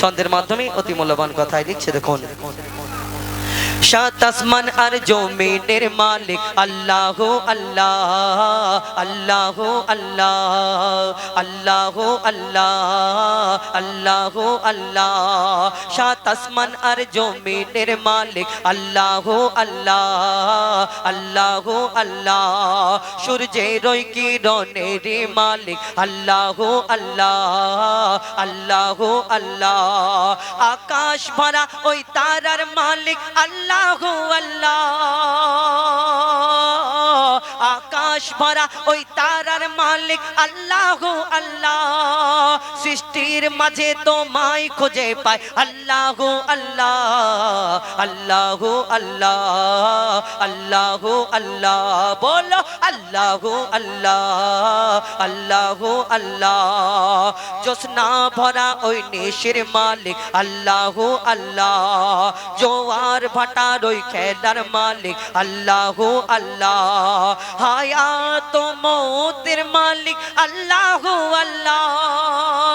ছন্দের মাধ্যমে অতি মূল্যবান কথায় লিখছে দেখুন। সাত আসমান আর জমিনের মালিক আল্লাহ আল্লাহ আল্লাহ আল্লাহ আল্লাহ আল্লাহ আল্লাহ আল্লাহ। সাত আসমান আর জমিনের মালিক আল্লাহ আল্লাহ আল্লাহ আল্লাহ। সূর্যের কিরণের মালিক আল্লাহ আল্লাহ আল্লাহ আল্লাহ। আকাশ ভরা ওই তারার মালিক আল্লাহ। আল্লাহ আকাশ ভরা ওই তারার মালিক আল্লাহ আল্লাহ। সৃষ্টির মাঝে তোমায় খুঁজে পায় আল্লাহ আল্লাহ আল্লাহ আল্লাহ আল্লাহ আল্লাহ, বলো আল্লাহ আল্লাহ আল্লাহ আল্লাহ। জোসনা ভরা ওই নেশের মালিক, আল্লাহ আল্লাহ। জোয়ার ভাটার ওই খেলার মালিক, আল্লাহ আল্লাহ। হায়াত মৌতের মালিক, আল্লাহ আল্লাহ।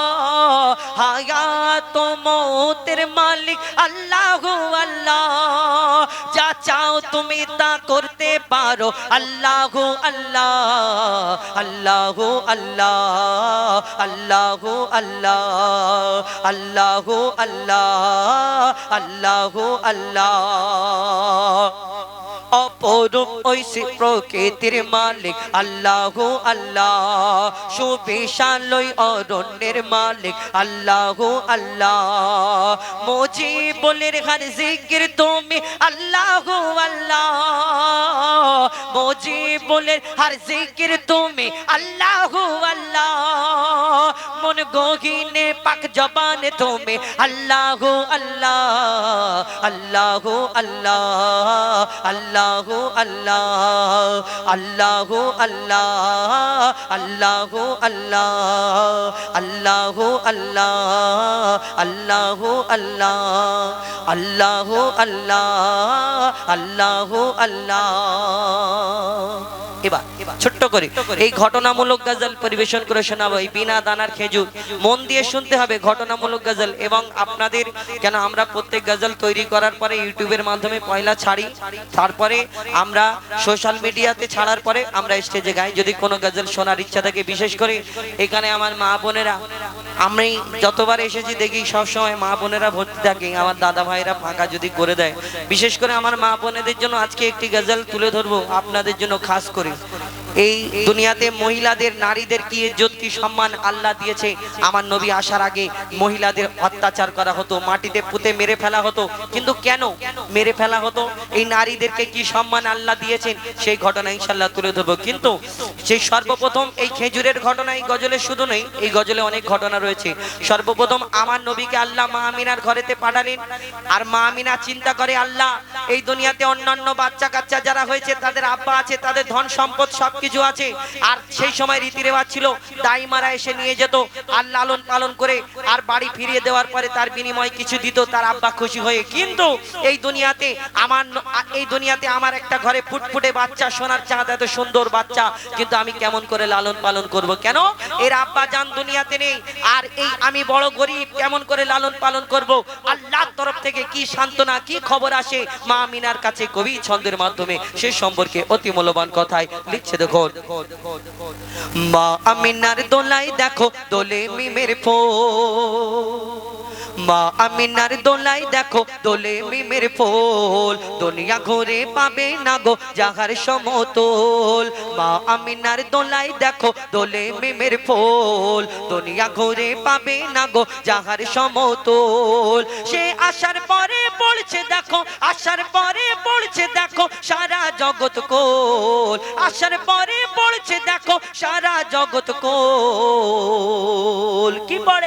হায়াত মৌতের মালিক আল্লাহ আল্লাহ। যা চাও তুমি তা করতে পারো। আল্লাহ আল্লাহ আল্লাহ আল্লাহ আল্লাহ আল্লাহ আল্লাহ আল্লাহ আল্লাহ আল্লাহ। অপরূপ সে প্রকৃতির মালিক, আল্লাহ আল্লাহ। সুবিশাল ওই অরণ্যের মালিক, আল্লাহ আল্লাহ। মজিবুলের হার জিকির তুমি, আল্লাহ আল্লাহ। মজিবুলের হার জিকির তুমি, আল্লাহ আল্লাহ। মন গহিনে পাক জবানে তুমি আল্লাহ আল্লাহ আল্লাহ আল্লাহ আল্লাহ আল্লাহ আল্লাহ আল্লাহ আল্লাহ আল্লাহ আল্লাহ আল্লাহ আল্লাহ আল্লাহ আল্লাহ আল্লাহ আল্লাহ আল্লাহ এবার ছোট্ট করে। এই ঘটনামূলক গজল পরিবেশন করে শোনাবো। এই বিনা দানার খেজুর। মন দিয়ে শুনতে হবে ঘটনামূলক গজল এবং আপনাদের কেন আমরা প্রত্যেক গজল তৈরি করার পরে ইউটিউবের মাধ্যমে পয়লা ছাড়ি। তারপরে আমরা সোশ্যাল মিডিয়াতে ছাড়ার পরে আমরা স্টেজে গাই। যদি কোনো গজল শোনার ইচ্ছা থাকে, বিশেষ করে এখানে আমার মা বোনেরা। আমি যতবার এসেছি দেখি সবসময় মা বোনেরা ভর্তি থাকে। আমার দাদা ভাইরা ফাঁকা যদি করে দেয়। বিশেষ করে আমার মা বোনেদের জন্য আজকে একটি গজল তুলে ধরবো আপনাদের জন্য খাস করে। এই দুনিয়াতে মহিলাদের, নারীদের কি ইজ্জত, কি সম্মান আল্লাহ দিয়েছে? আমার নবী আসার আগে মহিলাদের অত্যাচার করা হতো, মাটিতে পুঁতে মেরে ফেলা হতো। কিন্তু কেন মেরে ফেলা হতো? এই নারীদেরকে কি সম্মান আল্লাহ দিয়েছেন? সেই ঘটনা ইনশাল্লাহ তুলে ধরবো। কিন্তু সেই সর্বপ্রথম এই খেজুরের ঘটনা এই গজলে শুধু নেই এই গজলে অনেক ঘটনা রয়েছে। সর্বপ্রথম আমার নবীকে আল্লাহ মা আমিনার ঘরেতে পাঠালেন। আর মা আমিনা চিন্তা করে, আল্লাহ, এই দুনিয়াতে অন্যান্য বাচ্চা কাচ্চা যারা হয়েছে, তাদের আব্বা আছে, তাদের ধন সম্পদ সবকিছু আছে। আর সেই সময় রীতি রেওয়াজ ছিল, দাইমারা এসে নিয়ে যেত, আর লালন পালন করে, আর বাড়ি ফিরিয়ে দেওয়ার পরে তার বিনিময়ে কিছু দিত, তার আব্বা খুশি হয়ে। কিন্তু এই দুনিয়াতে আমার এই দুনিয়াতে আমার একটা ঘরে ফুটফুটে বাচ্চা, সোনার চাঁদ, এত সুন্দর বাচ্চা, কিন্তু আমি কেমন করে লালন পালন করব কেন? এর আব্বা যান দুনিয়াতে নেই, আর এই আমি বড় গরিব, কেমন করে লালন পালন করব? আল্লাহর তরফ থেকে কি সান্ত্বনা, কি খবর আসে? মা মিনার কাছে কবি ছন্দের মাধ্যমে সে সম্পর্কে অতি মূল্যবান কথায় লিখছে দেখো মা আমিনার দোলাই দেখো দোলে মিমের ফো মা আমিনার দোলাই দেখো, দোলে মিমের ফুল। দুনিয়া ঘুরে পাবে না গো যাহার সমতল। মা আমিনার দোলাই দেখো, দোলে মিমের ফুল। দুনিয়া ঘুরে পাবে না গো যাহার সমতল। সে আসার পরে পড়ছে দেখো, আসার পরে পড়ছে দেখো, সারা জগৎ কোল। আসার পরে পড়ছে দেখো, সারা জগৎ কোল। কি পড়ে